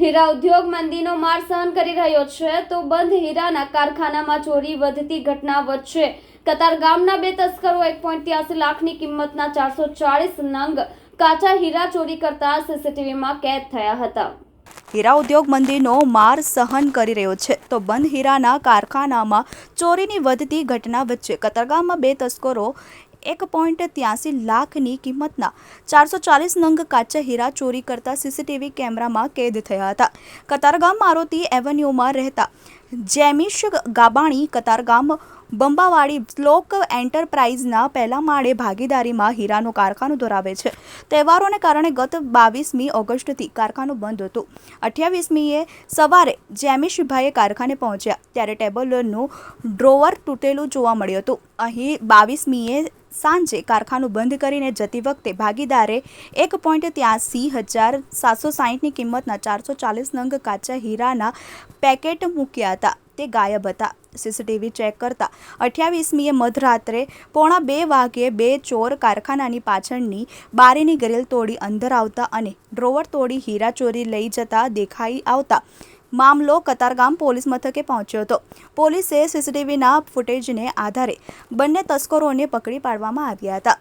હીરા ઉદ્યોગ મંદીનો માર સહન કરી રહ્યો છે, તો બંધ હીરાના કારખાનામાં ચોરી વધતી ઘટના વચ્ચે કતાર ગામના બે તસ્કરો એક પોઈન્ટ ત્યાસી લાખની કિંમતના ચારસો ચાળીસ નંગ કાચા હીરા ચોરી કરતા સીસીટીવીમાં કેદ થયા હતા. હીરા ઉદ્યોગ મંદીનો માર સહન કરી રહ્યો છે, તો બંધ હીરાના કારખાનામાં ચોરીની વધતી ઘટના વચ્ચે કતારગામમાં બે તસ્કરો એક પોઈન્ટ ત્યાસી લાખની કિંમતના ચારસો ચાલીસ નંગ કાચા હીરા ચોરી કરતા સીસીટીવી કેમેરામાં કેદ થયા હતા. કતારગામ, મારુતિ એવન્યુમાં રહેતા જેમિશ ગાબાણી કતારગામ બંબાવાડી શ્લોક એન્ટરપ્રાઇઝના પહેલા માળે ભાગીદારીમાં હીરાનું કારખાનું ધરાવે છે. તહેવારોને કારણે ગત બાવીસમી ઓગસ્ટથી કારખાનું બંધ હતું. અઠ્યાવીસમીએ સવારે જેમિશભાઈએ કારખાને પહોંચ્યા, ત્યારે ટેબલનું ડ્રોવર તૂટેલું જોવા મળ્યું હતું. અહીં બાવીસમીએ સાંજે કારખાનું બંધ કરીને જતી વખતે ભાગીદારે એક પોઈન્ટ ત્યાસી હજાર સાતસો સાહીઠની કિંમતના ચારસો ચાલીસ નંગ કાચા હીરાના પેકેટ મૂક્યા હતા. તે ગાયબ હતા. સીસીટીવી ચેક કરતા અઠ્યાવીસમીએ મધરાત્રે પોણા બે વાગ્યે બે ચોર કારખાનાની પાછળની બારીની ગ્રીલ તોડી અંદર આવતા અને ડ્રોવર તોડી હીરા ચોરી લઈ જતા દેખાઈ આવતા મામલો કતારગામ પોલીસ મથકે પહોંચ્યો હતો. પોલીસે સીસીટીવીના ફૂટેજને આધારે બંને તસ્કરોને પકડી પાડવામાં આવ્યા હતા.